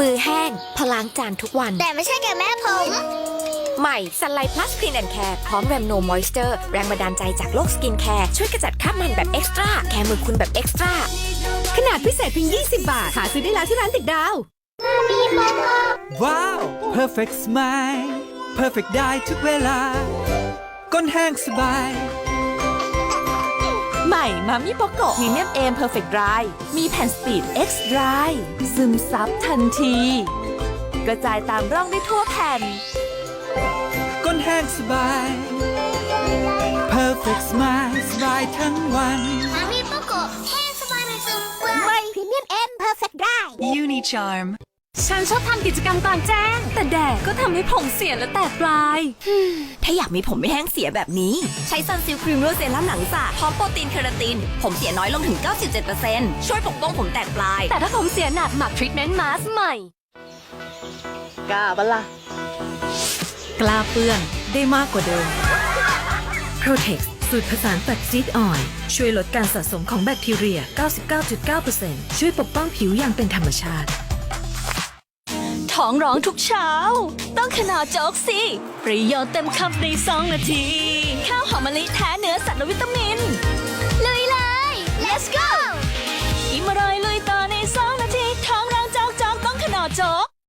มือแห้งพอล้างจานทุกวัน แต่ไม่ใช่แกแม่ผม ใหม่สันไลพลัสคลีนแอนด์แคร์พร้อมแรมโนมอยส์เจอร์แรงบันดาลใจจากโลกสกินแคร์ช่วยกระจัดคราบมันแบบเอ็กซ์ตร้าแคร์มือคุณแบบเอ็กซ์ตร้าขนาดพิเศษเพียง 20 บาท หาซื้อได้แล้วที่ร้านติดดาว ว้าว perfect smile perfect ได้ทุกเวลาก้นแห้งสบาย ใหม่มามิโปโกะพรีเมียมเอมเพอร์เฟกต์ดรายมีแผ่นสปีด X Dry ซึมซับทันที กระจายตามร่องได้ทั่วแผ่น ก้นแห้งสบาย perfect smile สบายทั้งวัน มามีโปโกะแห้งสบายในซึมไม่พรีเมียมเอ็มเพอร์เฟกต์ได้ Unicharm ฉันชอบทำกิจกรรมกลางแจ้ง แต่แดดก็ทำให้ผมเสียและแตกปลาย ถ้าอยากมีผมไม่แห้งเสียแบบนี้ ใช้ซันซิลครีมโรเซรั่มหนังสระพร้อมโปรตีนเคราติน ผมเสียน้อยลงถึง 97%ช่วยปกป้องผมแตกปลาย แต่ถ้าผมเสียหนักหมักทรีทเมนต์มาสใหม่ กล้าปะล่ะ กล้าเปื้อนได้มากกว่าเดิม Protex สูตรผสานแฟตซีดออยล์ช่วยลดการสะสมของแบคทีเรีย 99.9%ช่วยปกป้องผิวอย่างเป็นธรรมชาติ ของร้องทุกเช้า ต้องขนาดโจ๊กสิ ประโยชน์เต็มคำในสองนาที ข้าวหอมมะลิแท้เนื้อสัตว์และวิตามิน